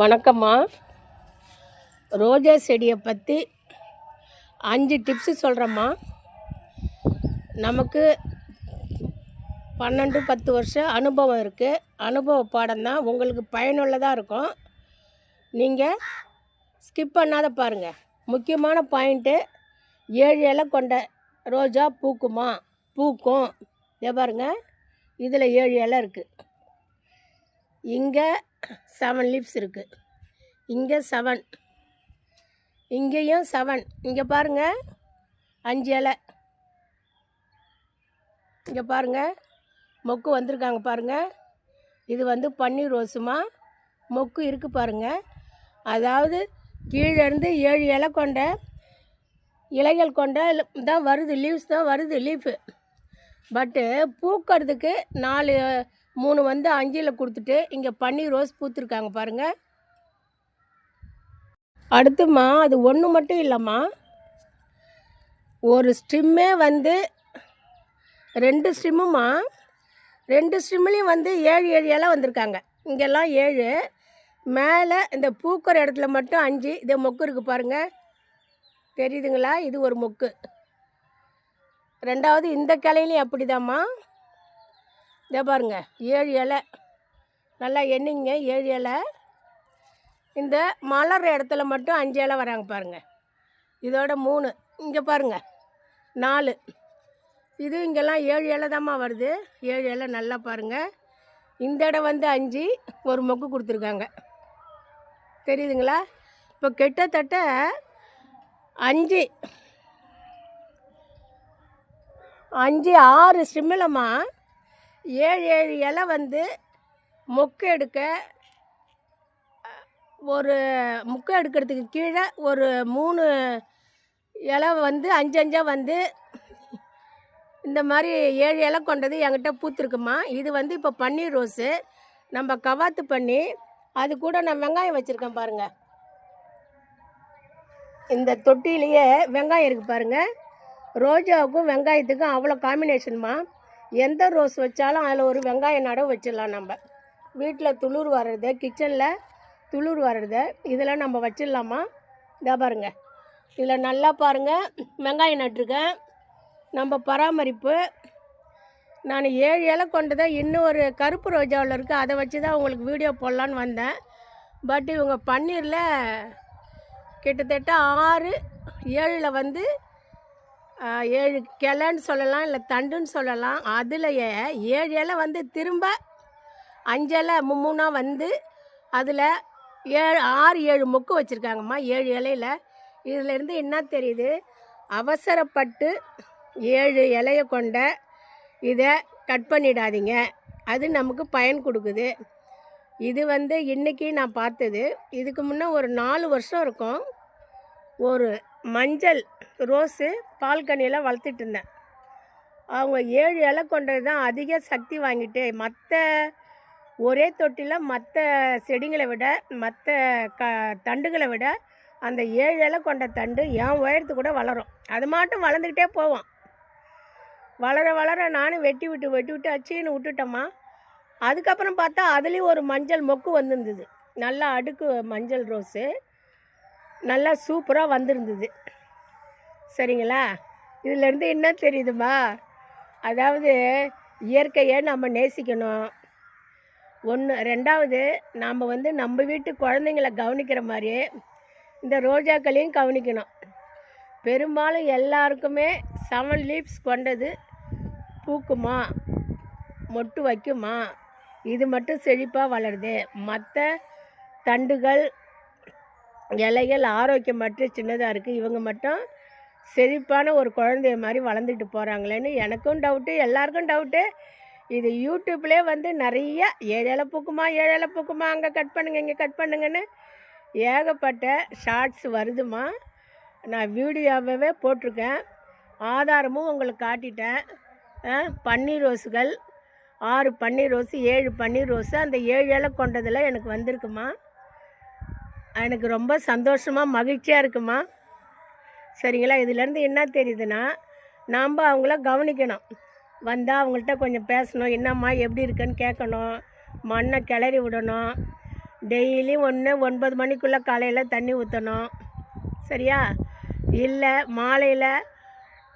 வணக்கம்மா. ரோஜா செடியை பற்றி அஞ்சு டிப்ஸு சொல்கிறேம்மா நமக்கு பன்னெண்டு பத்து வருஷம் அனுபவம் இருக்குது அனுபவ பாடம் தான் உங்களுக்கு பயனுள்ளதாக இருக்கும். நீங்கள் ஸ்கிப் பண்ணாத பாருங்கள் முக்கியமான பாயிண்ட்டு ஏழு இலை கொண்ட ரோஜா பூக்குமா? பூக்கும். இதை பாருங்கள் இதில் ஏழு இலை இருக்குது இங்கே செவன் லீவ்ஸ் இருக்குது இங்கே செவன் இங்கேயும் செவன் இங்கே பாருங்க அஞ்சு இலை. இங்கே பாருங்க மொக்கு வந்திருக்காங்க பாருங்க. இது வந்து பன்னீர் ரோஸுமா? மொக்கு இருக்குது பாருங்கள் அதாவது கீழே இருந்து ஏழு இலை கொண்ட இலைகள் கொண்ட தான் வருது லீவ்ஸ் தான் வருது லீஃபு பட்டு பூக்கிறதுக்கு நாலு மூணு வந்து அஞ்சில் கொடுத்துட்டு இங்கே பன்னீர் ரோஸ் பூத்துருக்காங்க பாருங்கள் அடுத்துமா அது ஒன்று மட்டும் இல்லைம்மா. ஒரு ஸ்ட்ரிம்மே வந்து ரெண்டு ஸ்ட்ரிம்முமா ரெண்டு ஸ்ட்ரிம்லேயும் வந்து ஏழு ஏழு இலை வந்திருக்காங்க. இங்கெல்லாம் ஏழு. மேலே இந்த பூக்கிற இடத்துல மட்டும் அஞ்சு. இதே மொக்கு இருக்குது பாருங்கள் தெரியுதுங்களா? இது ஒரு மொக்கு. ரெண்டாவது இந்த கிளையிலையும் அப்படிதாம்மா. இதை பாருங்க. ஏழு இலை. நல்லா எண்ணிங்க. ஏழு இலை. இந்த மலர் இடத்துல மட்டும் அஞ்சு இலை வராங்க பாருங்கள் இதோட மூணு. இங்கே பாருங்க. நாலு. இது இங்கெல்லாம் ஏழு இலை தாம்மா வருது. ஏழு இலை நல்லா பாருங்க. இந்த இடம் வந்து அஞ்சு. ஒரு மொக்கு கொடுத்துருக்காங்க. தெரியுதுங்களா? இப்போ கிட்டத்தட்ட அஞ்சு. அஞ்சு ஆறு சிம்மிலமாக ஏழு ஏழு இலை வந்து மொக்கு எடுக்க ஒரு முக்கை எடுக்கிறதுக்கு கீழே ஒரு மூணு இலை வந்து அஞ்சு அஞ்சாக வந்து இந்த மாதிரி ஏழு இலை கொண்டது என்கிட்ட பூத்துருக்குமா? இது வந்து இப்போ பன்னீர் ரோஸு. நம்ம கவாத்து பண்ணி அது கூட நான் வெங்காயம் வச்சுருக்கேன் பாருங்கள் இந்த தொட்டிலேயே வெங்காயம் இருக்குது பாருங்கள் ரோஜாவுக்கும் வெங்காயத்துக்கும் அவ்வளோ காம்பினேஷன்மா எந்த ரோஸ் வச்சாலும் அதில் ஒரு வெங்காய நடவு வச்சிடலாம் நம்ம. வீட்டில் துளிர் வர்றது கிச்சனில் துளிர் வர்றது இதெல்லாம் நம்ம வச்சிடலாமா? இதா பாருங்க. இதில் நல்லா பாருங்கள் வெங்காயம் நட்டுருக்கேன். நம்ம பராமரிப்பு. நான் ஏழு இலை கொண்டதை இன்னும் ஒரு கருப்பு ரோஜாவில் இருக்குது அதை வச்சு தான் உங்களுக்கு வீடியோ போடலான்னு வந்தேன். பட் இவங்க பன்னீரில் கிட்டத்தட்ட ஆறு ஏழில் வந்து ஏழு கிளைன்னு சொல்லலாம் இல்லை தண்டுன்னு சொல்லலாம். அதுலேயே ஏழு இலை வந்து திரும்ப அஞ்சு இலை மும்மூணா வந்து அதில் ஏழு ஆறு ஏழு மொக்கு வச்சுருக்காங்கம்மா ஏழு இலையில. இதிலேருந்து என்ன தெரியுது? அவசரப்பட்டு ஏழு இலையை கொண்ட இதை கட் பண்ணிடாதீங்க. அது நமக்கு பயன் கொடுக்குது. இது வந்து இன்றைக்கி நான் பார்த்தது. இதுக்கு முன்னே ஒரு நாலு வருஷம் இருக்கும். ஒரு மஞ்சள் ரோஸு பால்கனியில் வளர்த்துட்டு இருந்தேன். அவங்க ஏழு இலை கொண்டது தான் அதிக சக்தி வாங்கிட்டு மற்ற ஒரே தொட்டியில் மற்ற செடிங்களை விட மற்ற க தண்டுகளை விட அந்த ஏழு இலை கொண்ட தண்டு என் உயரத்து கூட வளரும். அது மட்டும் வளர்ந்துக்கிட்டே போவோம் வளர வளர நானும் வெட்டி விட்டு வெட்டி விட்டு அச்சின்னு விட்டுட்டோமா அதுக்கப்புறம் பார்த்தா அதுலேயும் ஒரு மஞ்சள் மொக்கு வந்திருந்தது. நல்லா அடுக்கு மஞ்சள் ரோஸு. நல்லா சூப்பராக வந்திருந்தது. சரிங்களா? இதிலேருந்து என்ன தெரியுதுமா? அதாவது இயற்கையை நம்ம நேசிக்கணும். ஒன்று ரெண்டாவது நாம் வந்து நம்ம வீட்டு குழந்தைங்கள கவனிக்கிற மாதிரி இந்த ரோஜாக்களையும் கவனிக்கணும். பெரும்பாலும் எல்லாருக்குமே செவன் லீவ்ஸ் கொண்டது பூக்குமா? மொட்டு வைக்குமா? இது மட்டும் செழிப்பாக வளருது. மற்ற தண்டுகள் இலைகள் ஆரோக்கியமற்ற சின்னதாக இருக்குது இவங்க மட்டும் செழிப்பான ஒரு குழந்தைய மாதிரி வளர்ந்துட்டு போகிறாங்களேன்னு எனக்கும் டவுட்டு எல்லாருக்கும் டவுட்டு இது யூடியூப்லேயே வந்து நிறைய ஏழு இலை பூக்குமா ஏழு இலை பூக்குமா அங்கே கட் பண்ணுங்க இங்கே கட் பண்ணுங்கன்னு ஏகப்பட்ட ஷார்ட்ஸ் வருதுமா. நான் வீடியோவே போட்டிருக்கேன். ஆதாரமும் உங்களுக்கு காட்டிட்டேன். பன்னீர் ரோஸுகள் ஆறு பன்னீர் ரோஸு ஏழு பன்னீர் ரோஸு அந்த ஏழு இலை கொண்டதில் எனக்கு வந்திருக்குமா. எனக்கு ரொம்ப சந்தோஷமாக மகிழ்ச்சியாக இருக்குமா. சரிங்களா? இதுலேருந்து என்ன தெரியுதுன்னா நாம் அவங்கள கவனிக்கணும். வந்தால் அவங்கள்ட்ட கொஞ்சம் பேசணும். என்னம்மா எப்படி இருக்குன்னு கேட்கணும். மண்ணை கிளறி விடணும். டெய்லி ஒன்று ஒன்பது மணிக்குள்ளே காலையில் தண்ணி ஊற்றணும் சரியா? இல்லை மாலையில்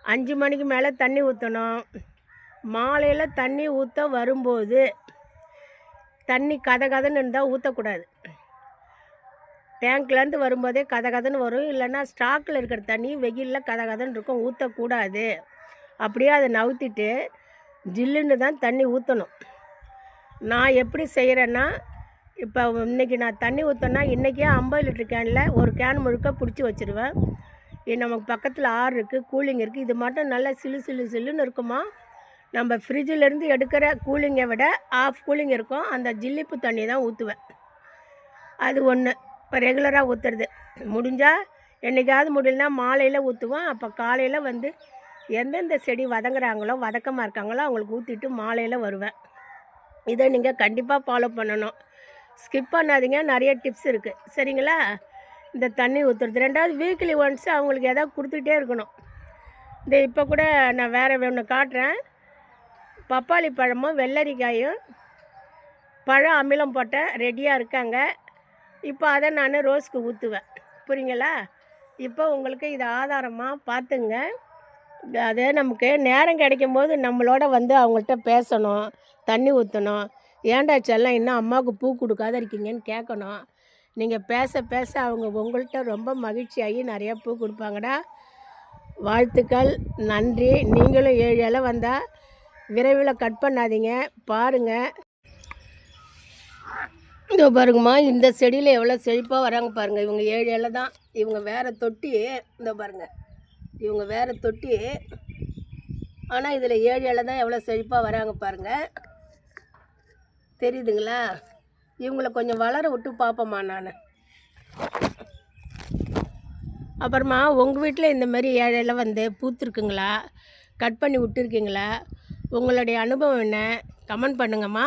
அஞ்சு மணிக்கு மேலே தண்ணி ஊற்றணும் மாலையில் தண்ணி ஊற்ற வரும்போது தண்ணி கதை கதைன்னு இருந்தால் ஊற்றக்கூடாது டேங்க்லேருந்து வரும்போதே கதை கதன்னு வரும். இல்லைன்னா ஸ்டாக்கில் இருக்கிற தண்ணி வெயிலில் கதை கதன்னு இருக்கும். ஊற்றக்கூடாது அப்படியே அதை நவுத்திட்டு ஜில்லுன்னு தான் தண்ணி ஊற்றணும் நான் எப்படி செய்கிறேன்னா இப்போ இன்றைக்கி நான் தண்ணி ஊற்றினா இன்றைக்கே ஐம்பது லிட்டர் கேனில் ஒரு கேன் முழுக்க பிடிச்சி வச்சுருவேன். நமக்கு பக்கத்தில் ஆறு இருக்குது கூலிங் இருக்குது இது மட்டும் நல்லா சிலு சிலு சிலுன்னு இருக்குமா? நம்ம ஃப்ரிட்ஜிலேருந்து எடுக்கிற கூலிங்கை விட ஆஃப் கூலிங் இருக்கும். அந்த ஜில்லிப்பு தண்ணி தான் ஊற்றுவேன் அது ஒன்று இப்போ ரெகுலராக ஊற்றுறது முடிஞ்சால் என்றைக்காவது முடியலனா மாலையில் ஊற்றுவோம் அப்போ காலையில் வந்து எந்தெந்த செடி வதங்குறாங்களோ வதக்கமாக இருக்காங்களோ அவங்களுக்கு ஊற்றிட்டு மாலையில் வருவேன். இதை நீங்கள் கண்டிப்பாக ஃபாலோ பண்ணணும். ஸ்கிப் பண்ணாதீங்க. நிறைய டிப்ஸ் இருக்குது சரிங்களா? இந்த தண்ணி ஊற்றுறது ரெண்டாவது வீக்லி ஒன்ஸ் அவங்களுக்கு எதாவது கொடுத்துக்கிட்டே இருக்கணும். இந்த இப்போ கூட நான் வேறு ஒன்று காட்டுறேன். பப்பாளி பழமும் வெள்ளரிக்காயும் பழம் அமிலம் போட்டேன் ரெடியாக இருக்காங்க. இப்போ அதை நான் ரோஸ்க்கு ஊற்றுவேன் புரியுங்களா? இப்போ உங்களுக்கு இது ஆதாரமாக பார்த்துங்க அது நமக்கு நேரம் கிடைக்கும் போது நம்மளோட வந்து அவங்கள்ட்ட பேசணும் தண்ணி ஊற்றணும் ஏன்டா செல்லம் இன்னும் அம்மாவுக்கு பூ கொடுக்காத இருக்கீங்கன்னு கேட்கணும். நீங்கள் பேச பேச அவங்க உங்கள்கிட்ட ரொம்ப மகிழ்ச்சியாகி நிறையா பூ கொடுப்பாங்கடா. வாழ்த்துக்கள் நன்றி. நீங்களும் ஏழு இலை வந்தால் விரைவில் கட் பண்ணாதீங்க. பாருங்கள் இதோ பாருங்கம்மா இந்த செடியில் எவ்வளோ செழிப்பாக வராங்க பாருங்கள் இவங்க ஏழு இலை தான். இவங்க வேறு தொட்டி இதோ பாருங்கள் இவங்க வேறு தொட்டி ஆனால் இதில் ஏழு இலை தான் எவ்வளோ செழிப்பாக வராங்க பாருங்கள் தெரியுதுங்களா? இவங்கள கொஞ்சம் வளர விட்டு பார்ப்போம்மா நான். அப்புறமா உங்கள் வீட்டில் இந்த மாதிரி இலை வந்து பூத்துருக்குங்களா? கட் பண்ணி விட்டுருக்கீங்களா? உங்களுடைய அனுபவம் என்ன? கமெண்ட் பண்ணுங்கம்மா.